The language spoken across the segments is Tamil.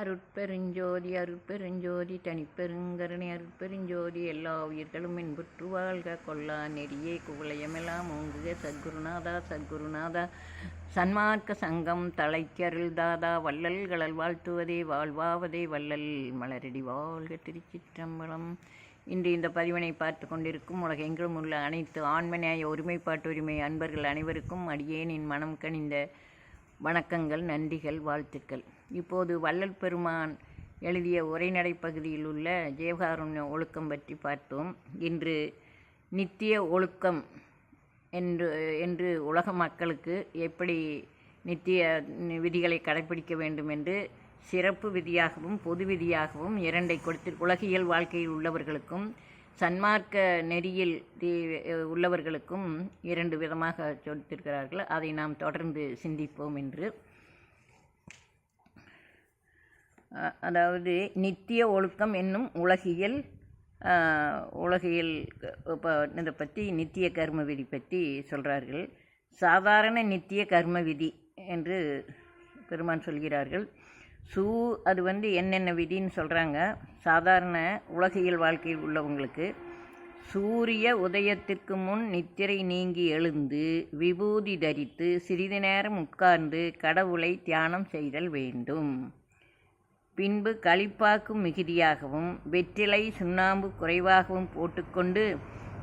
அருட்பெருஞ்சோதி அருட்பெருஞ்சோதி தனிப்பெருங்கருணை அருட்பெருஞ்சோதி எல்லா உயிர்களும் இன்புற்று வாழ்க. கொல்லா நெறியே குவளையமெல்லாம் ஓங்குக. சத்குருநாதா சத்குருநாதா. சன்மார்க்க சங்கம் தலைக்கருள் தாதா. வள்ளல்களல் வாழ்த்துவதே வாழ்வாவதே. வள்ளல் மலரடி வாழ்க திருச்சிற்றம்பலம். இன்று இந்த பதிவினை பார்த்து கொண்டிருக்கும் உலகெங்கிலும் உள்ள அனைத்து ஆண்மனையாய ஒருமைப்பாட்டு உரிமை அன்பர்கள் அனைவருக்கும் அடியேனின் மனம் கனிந்த வணக்கங்கள் நன்றிகள் வாழ்த்துக்கள். இப்போது வள்ளல் பெருமான் எழுதிய உரைநடை பகுதியில் உள்ள ஜீவகாருண்ய ஒழுக்கம் பற்றி பார்த்தோம். இன்று நித்திய ஒழுக்கம் என்று என்று உலக மக்களுக்கு எப்படி நித்திய விதிகளை கடைபிடிக்க வேண்டும் என்று சிறப்பு விதியாகவும் பொது விதியாகவும் இரண்டை கொடுத்து உலகியல் வாழ்க்கையில் உள்ளவர்களுக்கும் சன்மார்க்க நெறியில் உள்ளவர்களுக்கும் இரண்டு விதமாக கொடுத்திருக்கிறார்கள். அதை நாம் தொடர்ந்து சிந்திப்போம் என்று. அதாவது நித்திய ஒழுக்கம் என்னும் உலகியல் உலகியல் இப்போ இதை பற்றி நித்திய கர்ம விதி பற்றி சொல்கிறார்கள் சாதாரண நித்திய கர்ம விதி என்று பெருமான் சொல்கிறார்கள். சூ அது வந்து என்னென்ன விதின்னு சொல்கிறாங்க சாதாரண உலகியல் வாழ்க்கையில் உள்ளவங்களுக்கு சூரிய உதயத்திற்கு முன் நித்திரை நீங்கி எழுந்து விபூதி தரித்து சிறிது நேரம் உட்கார்ந்து கடவுளை தியானம் செய்தல் வேண்டும். பின்பு களிப்பாக்கு மிகுதியாகவும் வெற்றிலை சுண்ணாம்பு குறைவாகவும் போட்டுக்கொண்டு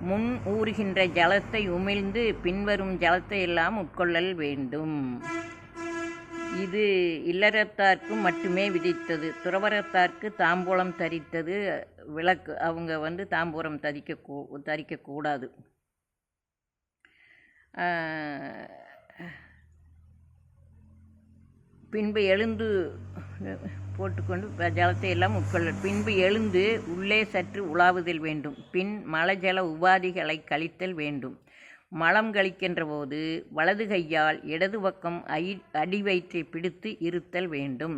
முன் ஊறுகின்ற ஜலத்தை உமிழ்ந்து பின்வரும் ஜலத்தை எல்லாம் உட்கொள்ளல் வேண்டும். இது இல்லறத்தார்க்கு மட்டுமே விதித்தது. துறவரத்தார்க்கு தாம்பூலம் தரித்தது. விளக்கு அவங்க வந்து தாம்பூலம் தரிக்க கூ தரிக்கக்கூடாது பின்பு எழுந்து போட்டுக்கொண்டு ஜலத்தை எல்லாம் உட்கொள்ள பின்பு எழுந்து உள்ளே சற்று உலாவுதல் வேண்டும். பின் மலஜல உபாதிகளை கழித்தல் வேண்டும். மலம் கழிக்கின்ற போது வலது கையால் இடது பக்கம் ஐ அடிவயிற்றை பிடித்து இருத்தல் வேண்டும்.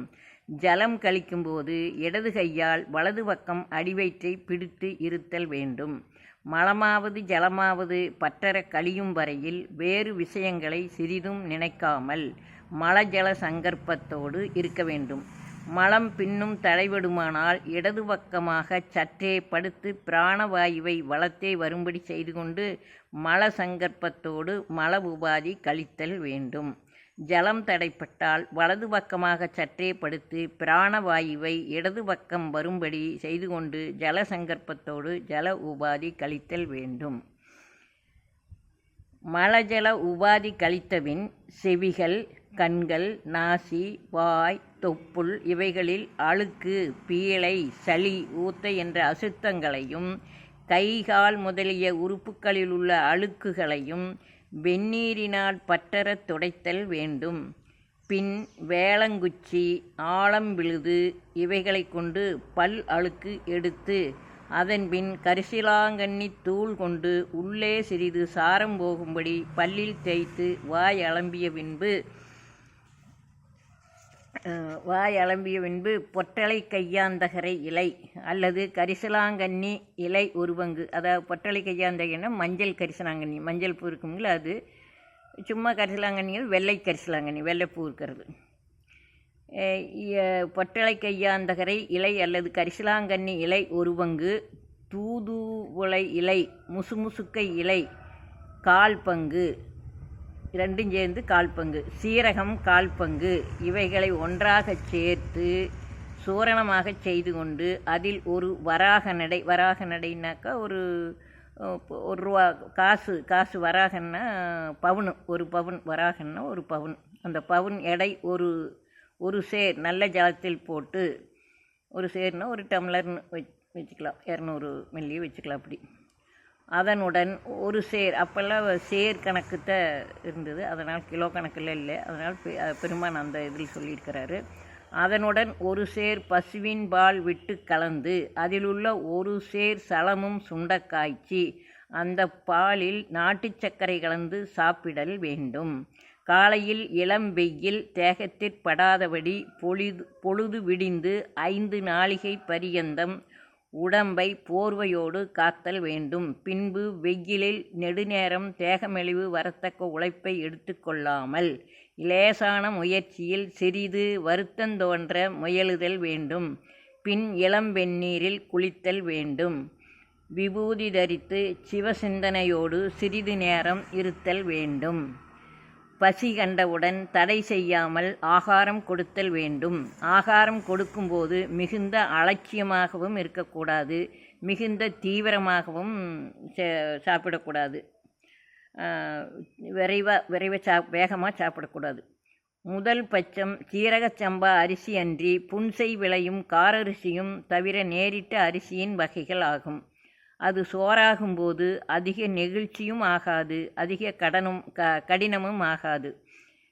ஜலம் கழிக்கும்போது இடது கையால் வலது பக்கம் அடிவயிற்றை பிடித்து இருத்தல் வேண்டும். மலமாவது ஜலமாவது பற்றற கழியும் வரையில் வேறு விஷயங்களை சிறிதும் நினைக்காமல் மலஜல சங்கற்பத்தோடு இருக்க வேண்டும். மலம் பின்னும் தடைபடுமானால் இடது பக்கமாக சற்றே படுத்து பிராணவாயுவை வளத்தே வரும்படி செய்து கொண்டு மல சங்கற்பத்தோடு மல உபாதி கழித்தல் வேண்டும். ஜலம் தடைப்பட்டால் வலது பக்கமாக சற்றே படுத்து பிராணவாயுவை இடது பக்கம் வரும்படி செய்து கொண்டு ஜல சங்கற்பத்தோடு ஜல உபாதி கழித்தல் வேண்டும். மலஜல உபாதி கழித்தபின் செவிகள் கண்கள் நாசி வாய் தொப்புள் இவைகளில் அழுக்கு பீளை சளி ஊத்த என்ற அசுத்தங்களையும் கைகால் முதலிய உறுப்புகளில் உள்ள அழுக்குகளையும் வெந்நீரினால் பற்றற துடைத்தல் வேண்டும். பின் வேளங்குச்சி ஆழம் விழுது இவைகளை கொண்டு பல் அழுக்கு எடுத்து அதன்பின் கரிசிலாங்கண்ணி தூள் கொண்டு உள்ளே சிறிது சாரம் போகும்படி பல்லில் தேய்த்து வாய் அலம்பிய பின்பு வாய் அலம்பிய பின்பு பொட்டலை கையாந்தகரை இலை அல்லது கரிசலாங்கண்ணி இலை ஒரு பங்கு. அதாவது பொட்டலை கையாந்தகைன்னா மஞ்சள் கரிசலாங்கண்ணி. மஞ்சள் பூ இருக்குங்களா அது. சும்மா கரிசலாங்கண்ணிகள் வெள்ளை கரிசலாங்கண்ணி வெள்ளைப்பூ இருக்கிறது. பொட்டலை கையாந்தகரை இலை அல்லது கரிசலாங்கண்ணி இலை ஒரு பங்கு. தூதுவளை இலை முசுமுசுக்கை இலை கால் பங்கு. ரெண்டும் சேர்ந்து கால் பங்கு. சீரகம் கால் பங்கு. இவைகளை ஒன்றாக சேர்த்து சூரணமாக செய்து கொண்டு அதில் ஒரு வராக நடை வராக நடைனாக்கா ஒரு ஒரு ரூபா காசு காசு வராகன்னா பவுனு ஒரு பவுன் வராகன்னா ஒரு பவுன். அந்த பவுன் எடை ஒரு ஒரு சேர் நல்ல ஜலத்தில் போட்டு ஒரு சேர்னா ஒரு டம்ளர்னு வச் வச்சுக்கலாம். இரநூறு மில்லியும் வச்சுக்கலாம் அப்படி. அதனுடன் ஒரு சேர் அப்போல்லாம் சேர் கணக்கு தான் இருந்தது. அதனால் கிலோ கணக்கில் இல்லை. அதனால் பெருமான் அந்த இதில் சொல்லியிருக்கிறாரு. அதனுடன் ஒரு சேர் பசுவின் பால் விட்டு கலந்து அதிலுள்ள ஒரு சேர் சலமும் சுண்ட காய்ச்சி அந்த பாலில் நாட்டு சர்க்கரை கலந்து சாப்பிடல் வேண்டும். காலையில் இளம் வெயில் தேகத்திற்படாதபடி பொழுது பொழுது விடிந்து ஐந்து நாளிகை பரியந்தம் உடம்பை போர்வையோடு காத்தல் வேண்டும். பின்பு வெயிலில் நெடுநேரம் தேகமெளிவு வரத்தக்க உழைப்பை எடுத்துக்கொள்ளாமல் லேசான முயற்சியில் சிறிது வருத்தந்தோன்ற முயலுதல் வேண்டும். பின் இளம்பெண்ணீரில் குளித்தல் வேண்டும். விபூதி தரித்து சிவசிந்தனையோடு சிறிது நேரம் இருத்தல் வேண்டும். பசி கண்டவுடன் தடை செய்யாமல் ஆகாரம் கொடுத்தல் வேண்டும். ஆகாரம் கொடுக்கும்போது மிகுந்த அலட்சியமாகவும் இருக்கக்கூடாது. மிகுந்த தீவிரமாகவும் சாப்பிடக்கூடாது. விரைவாக விரைவாக சா வேகமாக சாப்பிடக்கூடாது. முதல் பட்சம் சீரகச் சம்பா அரிசி அன்றி புன்செய் விளையும் காரரிசியும் தவிர நேரிட்ட அரிசியின் வகைகள் ஆகும். அது சோறாகும்போது அதிக நெகிழ்ச்சியும் ஆகாது அதிக கடனும் க கடினமும் ஆகாது.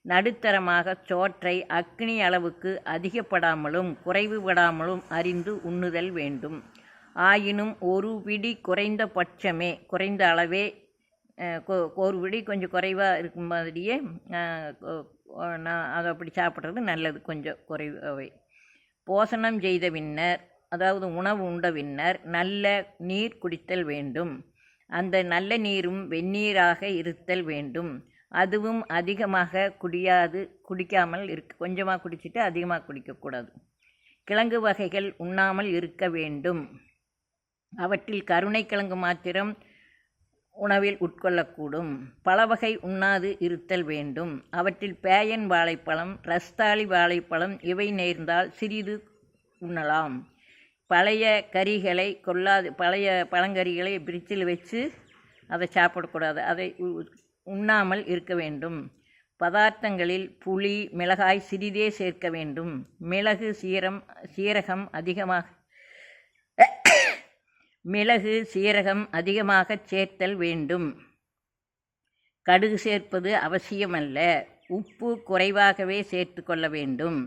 நடுத்தரமாக சோற்றை அக்னி அளவுக்கு அதிகப்படாமலும் குறைவுபடாமலும் அறிந்து உண்ணுதல் வேண்டும். ஆயினும் ஒரு பிடி குறைந்த பட்சமே குறைந்த அளவே ஒரு பிடி கொஞ்சம் குறைவாக இருக்கும் மாதிரியே நான் அதை அப்படி சாப்பிட்றது நல்லது கொஞ்சம் குறைவாகவே போசனம் செய்த பின்னர் அதாவது உணவு உண்ட பின்னர் நல்ல நீர் குடித்தல் வேண்டும். அந்த நல்ல நீரும் வெந்நீராக இருத்தல் வேண்டும். அதுவும் அதிகமாக குடியாது குடிக்காமல் இருக்க கொஞ்சமாக குடிச்சிட்டு அதிகமாக குடிக்கக்கூடாது கிழங்கு வகைகள் உண்ணாமல் இருக்க வேண்டும். அவற்றில் கருணைக்கிழங்கு மாத்திரம் உணவில் உட்கொள்ளக்கூடும். பல வகை உண்ணாது இருத்தல் வேண்டும். அவற்றில் பேயன் வாழைப்பழம் ரஸ்தாளி வாழைப்பழம் இவை நேர்ந்தால் சிறிது உண்ணலாம். பழைய கறிகளை கொள்ளாது பழைய பழங்கறிகளை பிரிட்ஜில் வச்சு அதை சாப்பிடக்கூடாது. அதை உ- உண்ணாமல் இருக்க வேண்டும். பதார்த்தங்களில் புளி மிளகாய் சிறிதே சேர்க்க வேண்டும். மிளகு சீரம் சீரகம் அதிகமாக மிளகு சீரகம் அதிகமாகச் சேர்த்தல் வேண்டும். கடுகு சேர்ப்பது அவசியமல்ல. உப்பு குறைவாகவே சேர்த்து கொள்ள வேண்டும்.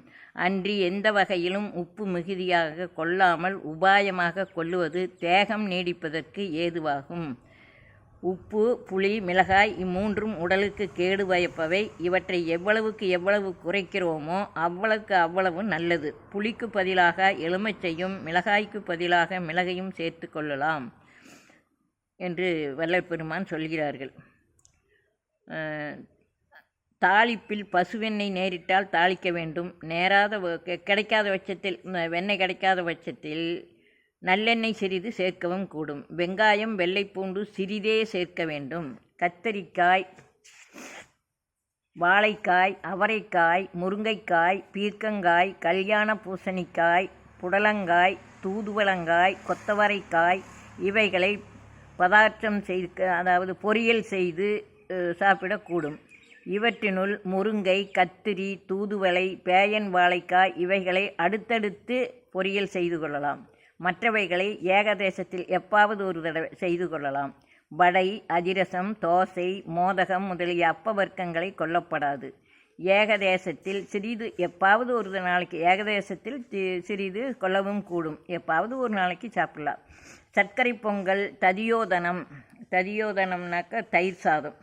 அன்றி எந்த வகையிலும் உப்பு மிகுதியாக கொள்ளாமல் உபாயமாக கொள்ளுவது தேகம் நீடிப்பதற்கு ஏதுவாகும். உப்பு புளி மிளகாய் இம்மூன்றும் உடலுக்கு கேடு பயப்பவை இவற்றை எவ்வளவுக்கு எவ்வளவு குறைக்கிறோமோ அவ்வளவுக்கு அவ்வளவு நல்லது. புளிக்கு பதிலாக எலுமிச்சையும் மிளகாய்க்கு பதிலாக மிளகையும் சேர்த்து கொள்ளலாம் என்று வல்லப்பெருமான் சொல்கிறார்கள். தாளிப்பில் பசுவெண்ணெய் நேரிட்டால் தாளிக்க வேண்டும். நேராத கிடைக்காத பட்சத்தில் வெண்ணெய் கிடைக்காத பட்சத்தில் நல்லெண்ணெய் சிறிது சேர்க்கவும் கூடும். வெங்காயம் வெள்ளைப்பூண்டு சிறிதே சேர்க்க வேண்டும். கத்தரிக்காய் வாழைக்காய் அவரைக்காய் முருங்கைக்காய் பீர்க்கங்காய் கல்யாண பூசணிக்காய் புடலங்காய் தூதுவளங்காய் கொத்தவரைக்காய் இவைகளை பதார்த்தம் செய்து அதாவது பொரியல் செய்து சாப்பிடக்கூடும். இவற்றினுள் முருங்கை கத்திரி தூதுவளை பேயன் வாழைக்காய் இவைகளை அடுத்தடுத்து பொரியல் செய்து கொள்ளலாம். மற்றவைகளை ஏகதேசத்தில் எப்பாவது ஒரு தடவை செய்து கொள்ளலாம். வடை அதிரசம் தோசை மோதகம் முதலிய அப்ப வர்க்கங்களை கொல்லப்படாது. ஏகதேசத்தில் சிறிது எப்பாவது ஒரு நாளைக்கு ஏகதேசத்தில் சிறிது கொள்ளவும் கூடும். எப்பாவது ஒரு நாளைக்கு சாப்பிடலாம். சர்க்கரை பொங்கல் ததியோதனம் ததியோதனம்னாக்க தயிர் சாதம்.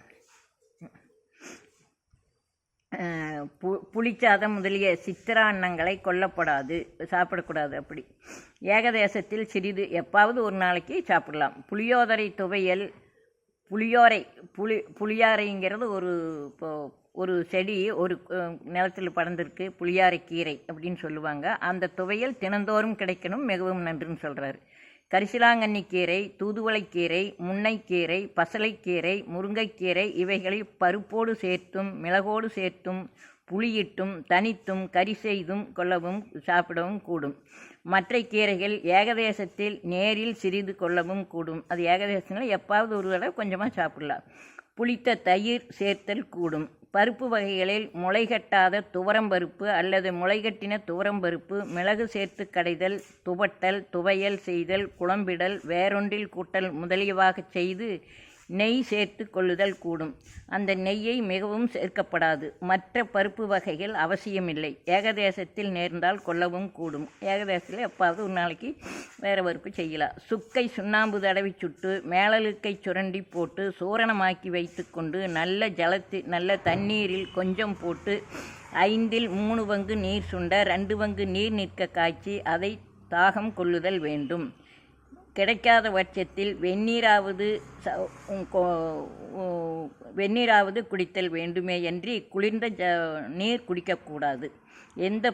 பு புளிச்சாதம் முதலிய சித்திராண்ணங்களை கொல்லப்படாது சாப்பிடக்கூடாது அப்படி. ஏகதேசத்தில் சிறிது எப்பாவது ஒரு நாளைக்கு சாப்பிடலாம். புளியோதரை துவையல் புளியோரை புளி புளியாரைங்கிறது ஒரு இப்போ ஒரு செடி ஒரு நிலத்தில் படர்ந்துருக்கு புளியாரை கீரை அப்படின்னு சொல்லுவாங்க. அந்த துவையல் தினந்தோறும் கிடைக்கணும் மிகவும் நன்றுன்னு சொல்கிறாரு கரிசலாங்கண்ணி கீரை தூதுவளைக்கீரை முன்னைக்கீரை பசலைக்கீரை முருங்கைக்கீரை இவைகளை பருப்போடு சேர்த்தும் மிளகோடு சேர்த்தும் புளியிட்டும் தனித்தும் கறி செய்தும் கொள்ளவும் சாப்பிடவும் கூடும். மற்ற கீரைகள் ஏகதேசத்தில் நேரில் சிறிது கொள்ளவும் கூடும். அது ஏகதேசத்தில் எப்பாவது ஒரு தடவை கொஞ்சமாக சாப்பிடலாம். புளித்த தயிர் சேர்த்தல் கூடும். பருப்பு வகைகளில் முளைகட்டாத துவரம்பருப்பு அல்லது முளைகட்டின துவரம்பருப்பு மிளகு சேர்த்து கடைதல் துவட்டல் துவையல் செய்தல் குழம்பிடல் வேறொன்றில் கூட்டல் முதலியவாகச் செய்து நெய் சேர்த்து கொள்ளுதல் கூடும். அந்த நெய்யை மிகவும் சேர்க்கப்படாது. மற்ற பருப்பு வகைகள் அவசியமில்லை. ஏகதேசத்தில் நேர்ந்தால் கொள்ளவும் கூடும். ஏகதேசத்தில் எப்பாவது ஒரு நாளைக்கு வேறு பருப்பு செய்யலாம். சுக்கை சுண்ணாம்பு தடவி சுட்டு மேலழுக்கை சுரண்டி போட்டு சூரணமாக்கி வைத்துக்கொண்டு நல்ல ஜலத்து நல்ல தண்ணீரில் கொஞ்சம் போட்டு ஐந்தில் மூணு பங்கு நீர் சுண்ட ரெண்டு பங்கு நீர் நிற்க காய்ச்சி அதை தாகம் கொள்ளுதல் வேண்டும். கிடைக்காத பட்சத்தில் வெந்நீராவது ச- வெந்நீராவது குடித்தல் வேண்டுமே அன்றி குளிர்ந்த ஜ நீர் குடிக்கக்கூடாது. எந்த